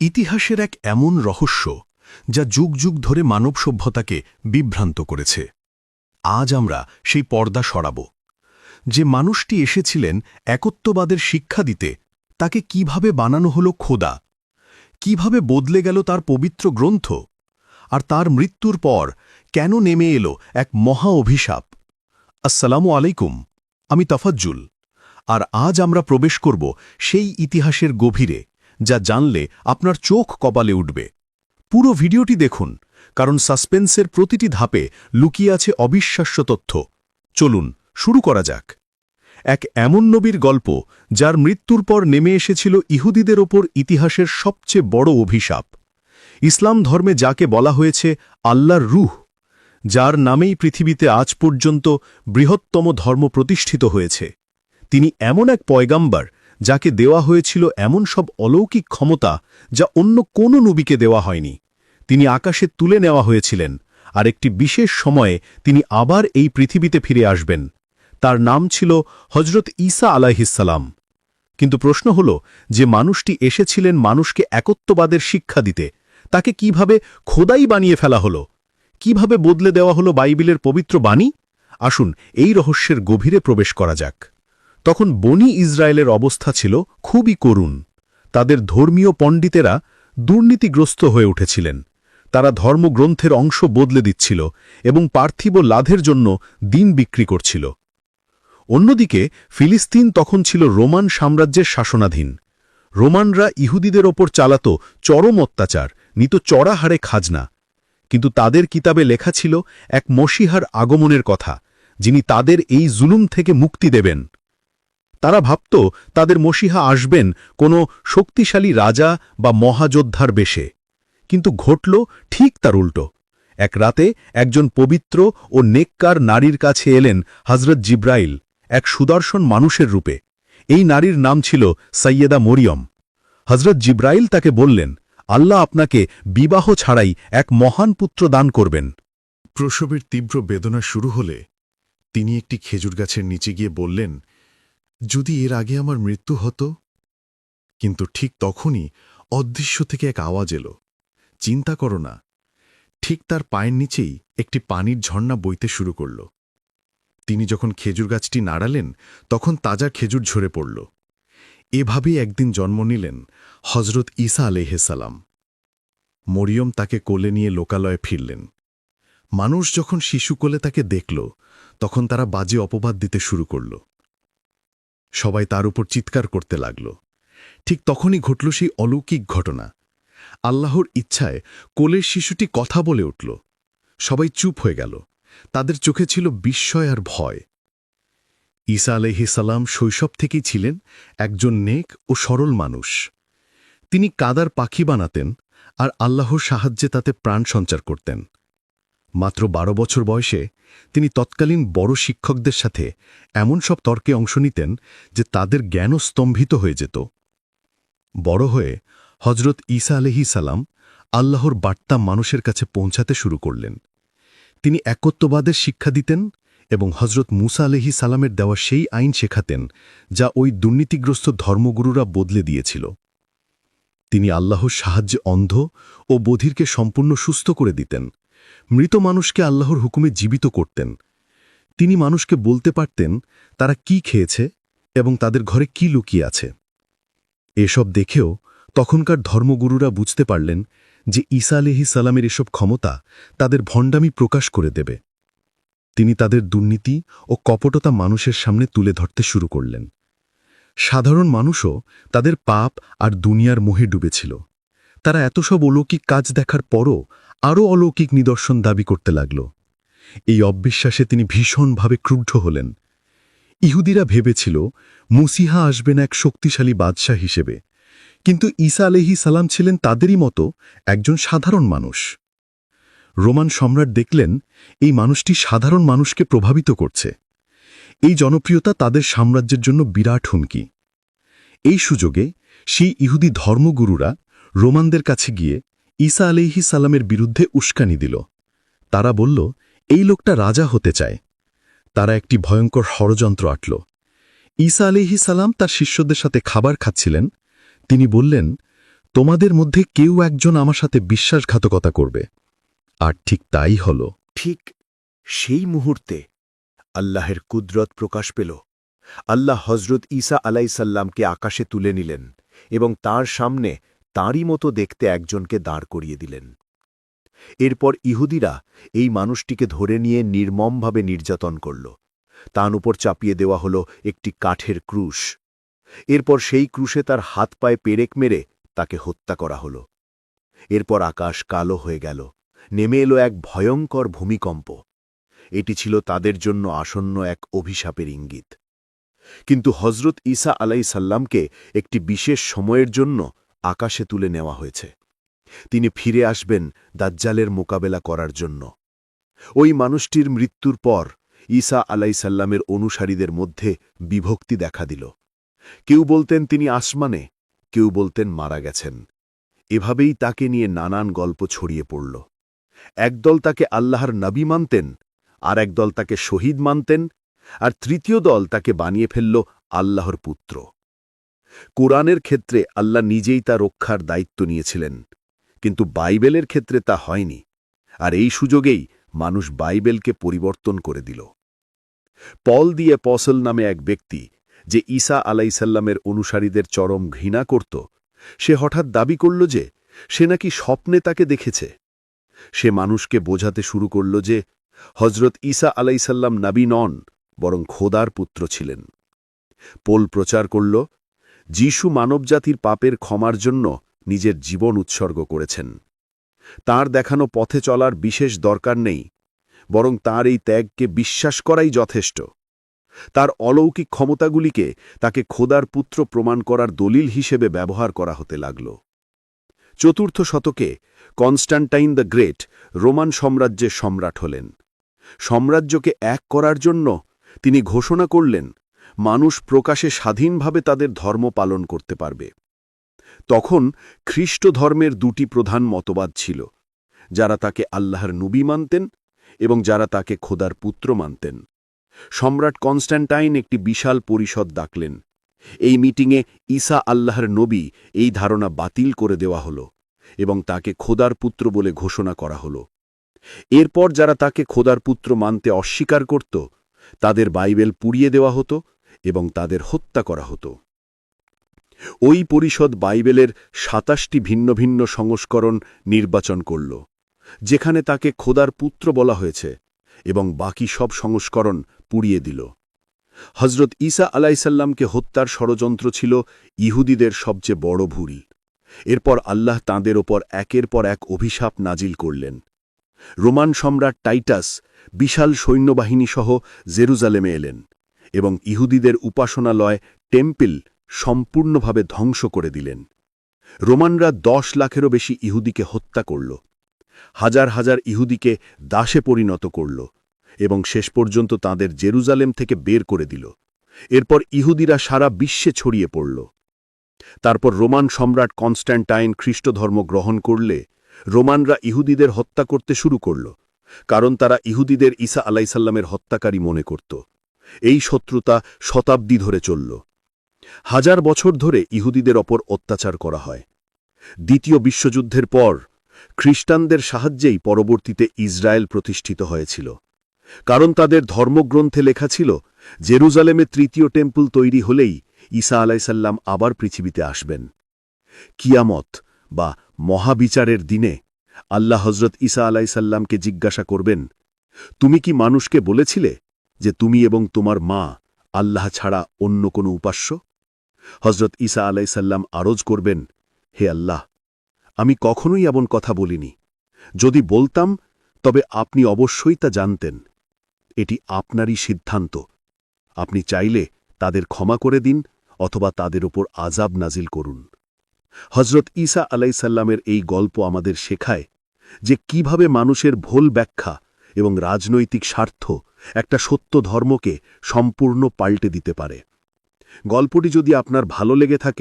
ইতিহাসের এক এমন রহস্য যা যুগ যুগ ধরে মানব সভ্যতাকে বিভ্রান্ত করেছে। আজ আমরা সেই পর্দা সরাব। যে মানুষটি এসেছিলেন একত্ববাদের শিক্ষা দিতে, তাকে কীভাবে বানানো হলো খোদা? কীভাবে বদলে গেল তার পবিত্র গ্রন্থ? আর তার মৃত্যুর পর কেন নেমে এলো এক মহা অভিশাপ? আসসালামু আলাইকুম, আমি তফাজ্জুল। আর আজ আমরা প্রবেশ করব সেই ইতিহাসের গভীরে। যা জানলে আপনার চোখ কপালে উঠবে। পুরো ভিডিওটি দেখুন, কারণ সাসপেন্সের প্রতিটি ধাপে লুকিয়ে আছে অবিশ্বাস্য তথ্য। চলুন, শুরু করা যাক। এক এমন নবীর গল্প, যার মৃত্যুর পর নেমে এসেছিল ইহুদিদের ওপর ইতিহাসের সবচেয়ে বড় অভিশাপ। ইসলাম ধর্মে যাকে বলা হয়েছে আল্লাহর রুহ, যার নামেই পৃথিবীতে আজ পর্যন্ত বৃহত্তম ধর্ম প্রতিষ্ঠিত হয়েছে। তিনি এমন এক পয়গাম্বার যাকে দেওয়া হয়েছিল এমন সব অলৌকিক ক্ষমতা যা অন্য কোনো নবীকে দেওয়া হয়নি। তিনি আকাশে তুলে নেওয়া হয়েছিলেন, আর একটি বিশেষ সময়ে তিনি আবার এই পৃথিবীতে ফিরে আসবেন। তার নাম ছিল হজরত ঈসা আলাহিসাল্লাম কিন্তু প্রশ্ন হল, যে মানুষটি এসেছিলেন মানুষকে একত্ববাদের শিক্ষা দিতে, তাকে কীভাবে খোদাই বানিয়ে ফেলা হলো? কীভাবে বদলে দেওয়া হলো বাইবেলের পবিত্র বাণী? আসুন এই রহস্যের গভীরে প্রবেশ করা যাক। তখন বনি ইসরায়েলের অবস্থা ছিল খুবই করুণ। তাদের ধর্মীয় পণ্ডিতেরা দুর্নীতিগ্রস্ত হয়ে উঠেছিলেন। তারা ধর্মগ্রন্থের অংশ বদলে দিচ্ছিল এবং পার্থিব লাভের জন্য দিন বিক্রি করছিল। অন্যদিকে, ফিলিস্তিন তখন ছিল রোমান সাম্রাজ্যের শাসনাধীন। রোমানরা ইহুদিদের ওপর চালাত চরম অত্যাচার, নিত চড়া হারে খাজনা। কিন্তু তাদের কিতাবে লেখা ছিল এক মসিহার আগমনের কথা, যিনি তাদের এই জুলুম থেকে মুক্তি দেবেন। তারা ভাবত তাদের মসিহা আসবেন কোনো শক্তিশালী রাজা বা মহাযোদ্ধার বেশে। কিন্তু ঘটল ঠিক তার উল্টো। এক রাতে একজন পবিত্র ও নেককার নারীর কাছে এলেন হজরত জিব্রাইল, এক সুদর্শন মানুষের রূপে। এই নারীর নাম ছিল সৈয়দা মরিয়ম। হজরত জিব্রাইল তাকে বললেন, আল্লাহ আপনাকে বিবাহ ছাড়াই এক মহান পুত্র দান করবেন। প্রসবের তীব্র বেদনা শুরু হলে তিনি একটি খেজুর গাছের নিচে গিয়ে বললেন যদি এর আগে আমার মৃত্যু হতো? কিন্তু ঠিক তখনই অদৃশ্য থেকে এক আওয়াজ এলো। চিন্তা করো না। ঠিক তার পায়ের নিচেই একটি পানির ঝর্ণা বইতে শুরু করল। তিনি যখন খেজুর গাছটি নাড়ালেন, তখন তাজা খেজুর ঝরে পড়ল। এভাবেই একদিন জন্ম নিলেন হজরত ঈসা আলেহেসালাম মরিয়ম তাকে কোলে নিয়ে লোকালয়ে ফিরলেন। মানুষ যখন শিশু কোলে তাকে দেখল, তখন তারা বাজে অপবাদ দিতে শুরু করল। সবাই তার উপর চিৎকার করতে লাগল। ঠিক তখনই ঘটল সেই অলৌকিক ঘটনা। আল্লাহর ইচ্ছায় কোলের শিশুটি কথা বলে উঠল। সবাই চুপ হয়ে গেল। তাদের চোখে ছিল বিস্ময় আর ভয়। ঈসা আলহিসাল্লাম শৈশব থেকেই ছিলেন একজন নেক ও সরল মানুষ। তিনি কাদার পাখি বানাতেন আর আল্লাহর সাহায্যে তাতে প্রাণ সঞ্চার করতেন। মাত্র বারো বছর বয়সে তিনি তৎকালীন বড় শিক্ষকদের সাথে এমন সব তর্কে অংশ নিতেন যে তাদের জ্ঞানও স্তম্ভিত হয়ে যেত। বড় হয়ে হজরত ঈসা আলহি সালাম আল্লাহর বার্তা মানুষের কাছে পৌঁছাতে শুরু করলেন। তিনি একত্ববাদের শিক্ষা দিতেন এবং হজরত মুসা আলহি সালামের দেওয়া সেই আইন শেখাতেন যা ওই দুর্নীতিগ্রস্ত ধর্মগুরুরা বদলে দিয়েছিল। তিনি আল্লাহর সাহায্যে অন্ধ ও বধিরকে সম্পূর্ণ সুস্থ করে দিতেন মৃত মানুষকে আল্লাহর হুকুমে জীবিত করতেন। তিনি মানুষকে বলতে পারতেন, তারা কি খেয়েছে এবং তাদের ঘরে কি লুকিয়ে আছে। এসব দেখেও তখনকার ধর্মগুরুরা বুঝতে পারলেন যে ঈসা আলিহি সালামের এসব ক্ষমতা তাদের ভণ্ডামি প্রকাশ করে দেবে। তিনি তাদের দুর্নীতি ও কপটতা মানুষের সামনে তুলে ধরতে শুরু করলেন। সাধারণ মানুষও তাদের পাপ আর দুনিয়ার মোহে ডুবেছিল। তারা এত সব অলৌকিক কাজ দেখার পরও আরও অলৌকিক নিদর্শন দাবি করতে লাগল। এই অবিশ্বাসে তিনি ভীষণভাবে ক্রুদ্ধ হলেন। ইহুদিরা ভেবেছিল, মুসিহা আসবেন এক শক্তিশালী বাদশাহ হিসেবে। কিন্তু ঈসা আলহি সালাম ছিলেন তাদেরই মতো একজন সাধারণ মানুষ। রোমান সম্রাট দেখলেন, এই মানুষটি সাধারণ মানুষকে প্রভাবিত করছে। এই জনপ্রিয়তা তাদের সাম্রাজ্যের জন্য বিরাট হুমকি। এই সুযোগে সেই ইহুদি ধর্মগুরুরা রোমানদের কাছে গিয়ে ঈসা আলিহি সালামের বিরুদ্ধে উস্কানি দিল। তারা বলল, এই লোকটা রাজা হতে চায়। তারা একটি ভয়ঙ্কর ষড়যন্ত্র আটল। ঈসা আলিহি সালাম তার শিষ্যদের সাথে খাবার খাচ্ছিলেন। তিনি বললেন, তোমাদের মধ্যে কেউ একজন আমার সাথে বিশ্বাসঘাতকতা করবে। আর ঠিক তাই হল। ঠিক সেই মুহূর্তে আল্লাহের কুদরত প্রকাশ পেল। আল্লাহ হজরত ঈসা আলাইসাল্লামকে আকাশে তুলে নিলেন এবং তার সামনে তাঁরই মতো দেখতে একজনকে দাঁড় করিয়ে দিলেন। এরপর ইহুদিরা এই মানুষটিকে ধরে নিয়ে নির্মমভাবে নির্যাতন করল। তার উপর চাপিয়ে দেওয়া হল একটি কাঠের ক্রুশ। এরপর সেই ক্রুশে তার হাত পায়ে পেরেক মেরে তাকে হত্যা করা হল। এরপর আকাশ কালো হয়ে গেল। নেমে এলো এক ভয়ঙ্কর ভূমিকম্প। এটি ছিল তাদের জন্য আসন্ন এক অভিশাপের ইঙ্গিত। কিন্তু হজরত ঈসা আলাই সাল্লামকে একটি বিশেষ সময়ের জন্য আকাশে তুলে নেওয়া হয়েছে। তিনি ফিরে আসবেন দাজ্জালের মোকাবেলা করার জন্য। ওই মানুষটির মৃত্যুর পর ঈসা আলাই সাল্লামের অনুসারীদের মধ্যে বিভক্তি দেখা দিল। কেউ বলতেন তিনি আসমানে, কেউ বলতেন মারা গেছেন। এভাবেই তাকে নিয়ে নানান গল্প ছড়িয়ে পড়ল। একদল তাকে আল্লাহর নবী মানতেন, আর একদল তাকে শহীদ মানতেন, আর তৃতীয় দল তাকে বানিয়ে ফেলল আল্লাহর পুত্র। কোরআনের ক্ষেত্রে আল্লাহ নিজেই তা রক্ষার দায়িত্ব নিয়েছিলেন, কিন্তু বাইবেলের ক্ষেত্রে তা হয়নি, আর এই সুযোগেই মানুষ বাইবেলকে পরিবর্তন করে দিল। পল দিয়ে পসল নামে এক ব্যক্তি, যে ঈসা আলাইসাল্লামের অনুসারীদের চরম ঘৃণা করত, সে হঠাৎ দাবি করল যে সে নাকি স্বপ্নে তাকে দেখেছে। সে মানুষকে বোঝাতে শুরু করল যে হজরত ঈসা আলাইসাল্লাম নাবি নন, বরং খোদার পুত্র ছিলেন। পোল প্রচার করল যিশু মানবজাতির পাপের ক্ষমার জন্য নিজের জীবন উৎসর্গ করেছেন। তার দেখানো পথে চলার বিশেষ দরকার নেই, বরং তার এই ত্যাগকে বিশ্বাস করাই যথেষ্ট। তার অলৌকিক ক্ষমতাগুলিকে তাকে খোদার পুত্র প্রমাণ করার দলিল হিসেবে ব্যবহার করা হতে লাগল। চতুর্থ শতকে কনস্ট্যান্টাইন দ্য গ্রেট রোমান সাম্রাজ্যের সম্রাট হলেন। সাম্রাজ্যকে এক করার জন্য তিনি ঘোষণা করলেন মানুষ প্রকাশে স্বাধীনভাবে তাদের ধর্ম পালন করতে পারবে। তখন খ্রিস্ট ধর্মের দুটি প্রধান মতবাদ ছিল, যারা তাকে আল্লাহর নবী মানতেন এবং যারা তাকে খোদার পুত্র মানতেন। সম্রাট কনস্ট্যান্টাইন একটি বিশাল পরিষদ ডাকলেন। এই মিটিংয়ে ঈসা আল্লাহর নবী এই ধারণা বাতিল করে দেওয়া হল এবং তাকে খোদার পুত্র বলে ঘোষণা করা হল। এরপর যারা তাকে খোদার পুত্র মানতে অস্বীকার করত, তাদের বাইবেল পুড়িয়ে দেওয়া হতো এবং তাদের হত্যা করা হতো। ওই পরিষদ বাইবেলের সাতাশটি ভিন্ন ভিন্ন সংস্করণ নির্বাচন করল, যেখানে তাকে খোদার পুত্র বলা হয়েছে এবং বাকি সব সংস্করণ পুড়িয়ে দিল। হজরত ঈসা আলাইসাল্লামকে হত্যার ষড়যন্ত্র ছিল ইহুদিদের সবচেয়ে বড় ভুল। এরপর আল্লাহ তাঁদের ওপর একের পর এক অভিশাপ নাজিল করলেন। রোমান সম্রাট টাইটাস বিশাল সৈন্যবাহিনী সহ জেরুজালেমে এলেন। এবং ইহুদিদের উপাসনালয়, টেম্পল সম্পূর্ণভাবে ধ্বংস করে দিলেন। রোমানরা দশ লাখেরও বেশি ইহুদিকে হত্যা করল। হাজার হাজার ইহুদিকে দাসে পরিণত করল এবং শেষ পর্যন্ত তাদের জেরুজালেম থেকে বের করে দিল। এরপর ইহুদিরা সারা বিশ্বে ছড়িয়ে পড়ল। তারপর রোমান সম্রাট কনস্ট্যান্টাইন খ্রিস্টধর্ম গ্রহণ করলে রোমানরা ইহুদিদের হত্যা করতে শুরু করল, কারণ তারা ইহুদিদের ঈসা আলাইসাল্লামের হত্যাকারী মনে করত। এই শত্রুতা শতাব্দী ধরে চলল। হাজার বছর ধরে ইহুদিদের ওপর অত্যাচার করা হয়। দ্বিতীয় বিশ্বযুদ্ধের পর খ্রিস্টানদের সাহায্যেই পরবর্তীতে ইসরায়েল প্রতিষ্ঠিত হয়েছিল। কারণ তাদের ধর্মগ্রন্থে লেখা ছিল, জেরুজালেমে তৃতীয় টেম্পল তৈরি হলেই ঈসা আলাইসাল্লাম আবার পৃথিবীতে আসবেন। কিয়ামত বা মহাবিচারের দিনে আল্লাহ হজরত ঈসা আলাইসাল্লামকে জিজ্ঞাসা করবেন, তুমি কি মানুষকে বলেছিলে যে তুমি এবং তোমার মা আল্লাহ ছাড়া অন্য কোনো উপাস্য? হজরত ঈসা আলাইসাল্লাম আরজ করবেন, হে আল্লাহ, আমি কখনোই এমন কথা বলিনি। যদি বলতাম, তবে আপনি অবশ্যই তা জানতেন। এটি আপনারই সিদ্ধান্ত। আপনি চাইলে তাদের ক্ষমা করে দিন অথবা তাদের ওপর আজাব নাজিল করুন। হজরত ঈসা আলাইসাল্লামের এই গল্প আমাদের শেখায় যে কীভাবে মানুষের ভুল ব্যাখ্যা এবং রাজনৈতিক স্বার্থ একটা সত্য ধর্মকে সম্পূর্ণ পাল্টে দিতে পারে। গল্পটি যদি আপনার ভালো লেগে থাকে